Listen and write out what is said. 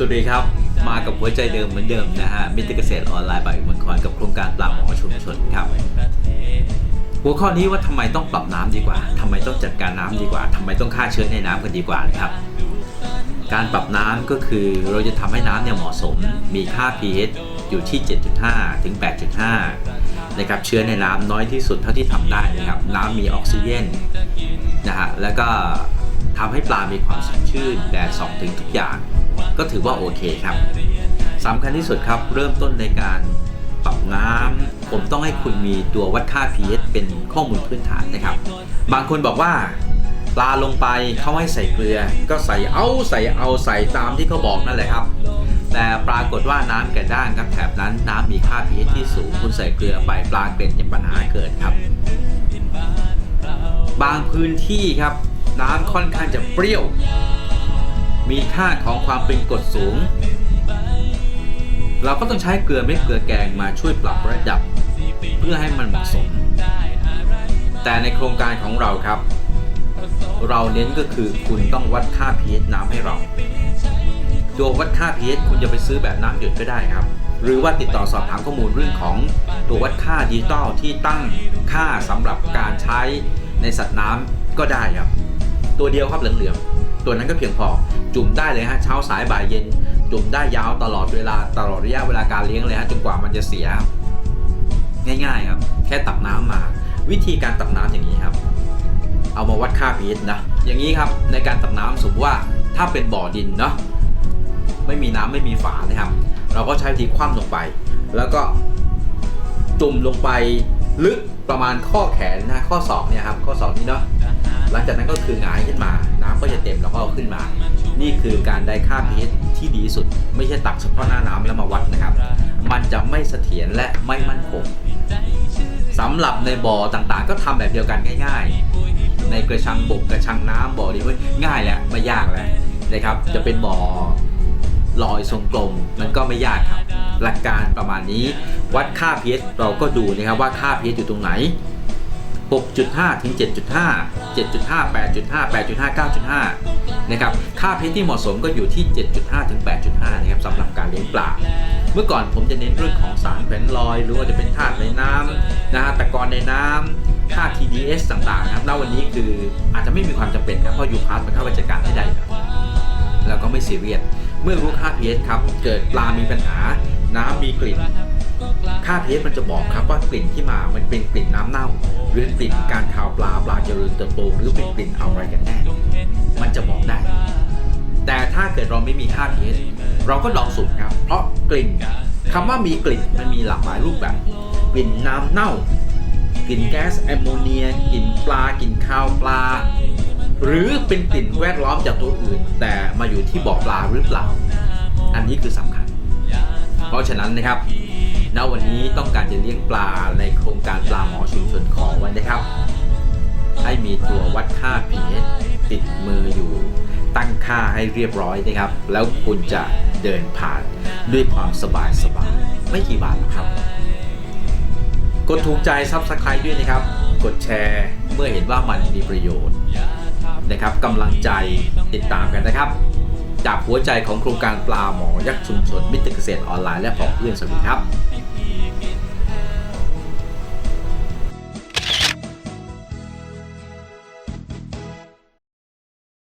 สวัสดีครับ มากับหัวใจเดิมเหมือนเดิมนะฮะมิตรเกษตรออนไลน์บายอุมรคอนกับโครงการปลาหมอชุมชนครับ หัวข้อนี้ว่าทำไมต้องปรับน้ำดีกว่าทำไมต้องจัดการน้ำดีกว่าทำไมต้องฆ่าเชื้อในน้ำกันดีกว่านะครับ การปรับน้ำก็คือเราจะทำให้น้ำเนี่ยเหมาะสม มีค่า pH อยู่ที่ 7.5 ถึง 8.5 นะครับเชื้อในน้ำน้อยที่สุดเท่าที่ทำได้นะครับน้ำมีออกซิเจนนะฮะแล้วก็ทำให้ปลามีความสดชื่นแดดส่องถึงทุกอย่าง ก็ถือว่าโอเคครับสำคัญที่สุดครับเริ่มต้นในการปรับน้ำผมต้องให้คุณมีตัววัดค่า pH เป็นข้อมูลพื้นฐานนะครับ บางคนบอกว่าปลาลงไปเขาให้ใส่เกลือ ก็ใส่เอาใส่เอาใส่ตามที่เขาบอกนั่นแหละครับ แต่ปรากฏว่าน้ำกระด้างครับแถบนั้นน้ำมีค่า pH ที่สูงคุณใส่เกลือไปปลาเกล็ดเนี่ยปัญหาเกิดครับ บางพื้นที่ครับน้ำค่อนข้างจะเปรี้ยว มีค่าของความเป็นกรดสูง เราก็ต้องใช้เกลือเม็ดเกลือแกงมาช่วยปรับระดับ เพื่อให้มันเหมาะสม แต่ในโครงการของเราครับ เราเน้นก็คือคุณต้องวัดค่า pH น้ำให้เราตัววัดค่า pH คุณจะไปซื้อแบบน้ำหยดก็ได้ครับ หรือว่าติดต่อสอบถามข้อมูลเรื่องของตัววัดค่าดิจิตอลที่ตั้งค่าสำหรับการใช้ในสัตว์น้ำก็ได้ครับ ตัวเดียวครับเหลืองๆ ตัวนั้นก็เพียงพอ จุ่มได้เลยฮะเช้าสายบ่ายเย็น จุ่มได้ยาวตลอดเวลาตลอดระยะเวลาการเลี้ยงเลยฮะจนกว่ามันจะเสีย ง่ายๆครับแค่ตักน้ำมา วิธีการตักน้ำอย่างนี้ครับ เอามาวัดค่า pH นะอย่างนี้ครับในการตักน้ำสมมติว่าถ้าเป็นบ่อดินเนาะไม่มีน้ำไม่มีฝานะครับ เราก็ใช้วิธีคว่ำลงไป แล้วก็จุ่มลงไปลึกประมาณข้อแขนนะข้อศอกเนี่ยครับข้อศอกนี่เนาะ หลังจากนั้นก็คือหงายขึ้นมา น้ำก็จะเต็มแล้วก็เอาขึ้นมา นี่คือการได้ค่า pH ที่ดีสุด ไม่ใช่ตักเฉพาะหน้าน้ำแล้วมาวัดนะครับ มันจะไม่เสถียรและไม่มั่นคงสำหรับในบ่อต่างๆ ก็ทำแบบเดียวกันง่าย ๆ ในกระชังบกกระชังน้ำบ่อนี้เว้ยง่ายแหละไม่ยากแล้วนะครับ จะเป็นบ่อลอยทรงกลมมันก็ไม่ยากครับ หลักการประมาณนี้ วัดค่า pH เราก็ดูนะครับว่าค่า pH อยู่ตรงไหน 6.5 ถึง 7.5 7.5 8.5 8.5 9.5 นะครับ ค่า pH ที่เหมาะสมก็อยู่ที่ 7.5 ถึง 8.5 นะครับสำหรับการเลี้ยงปลา เมื่อก่อนผมจะเน้นเรื่องของสารแฝงลอย หรือว่าจะเป็นธาตุในน้ำนะฮะตะกอนในน้ำค่า TDS ต่างๆนะครับณวันนี้คืออาจจะไม่มีความจำเป็นครับ เพราะยูพาร์มันเข้าไปจัดการให้ได้อยู่แล้วแล้วก็ไม่ซีเรียสเมื่อรู้ค่า pH ครับ เกิดปลามีปัญหา น้ำมีกลิ่น ค่า pH มันจะบอกครับว่ากลิ่นที่มามันเป็นกลิ่นน้ำเน่า หรือกลิ่นการคาวปลาปลาเจริญเติบโตหรือเป็นกลิ่นอะไรกันแน่ มันจะบอกได้ แต่ถ้าเกิดเราไม่มีค่า pH เราก็ลองสุ่มครับ เพราะกลิ่นคำว่ามีกลิ่นมันมีหลากหลายรูปแบบ กลิ่นน้ำเน่ากลิ่นแก๊สแอมโมเนียกลิ่นปลากลิ่นคาวปลา หรือเป็นกลิ่นแวดล้อมจากตัวอื่น แต่มาอยู่ที่บ่อปลาหรือเปล่า อันนี้คือสำคัญ เพราะฉะนั้นนะครับ ณวันนี้ต้องการจะเลี้ยงปลาในโครงการปลาหมอชุมชนขอไว้นะครับ ให้มีตัววัดค่า pH ติดมืออยู่ ตั้งค่าให้เรียบร้อยนะครับ แล้วคุณจะเดินผ่านด้วยความสบายสบายๆไม่กี่บาทหรอกครับ กดถูกใจ Subscribe ด้วยนะครับ กดแชร์เมื่อเห็นว่ามันมีประโยชน์นะครับกำลังใจติดตามกันนะครับ จากหัวใจของโครงการปลาหมอยักษ์ชุมชนมิตรเกษตรออนไลน์และผองเพื่อนสวัสดีครับ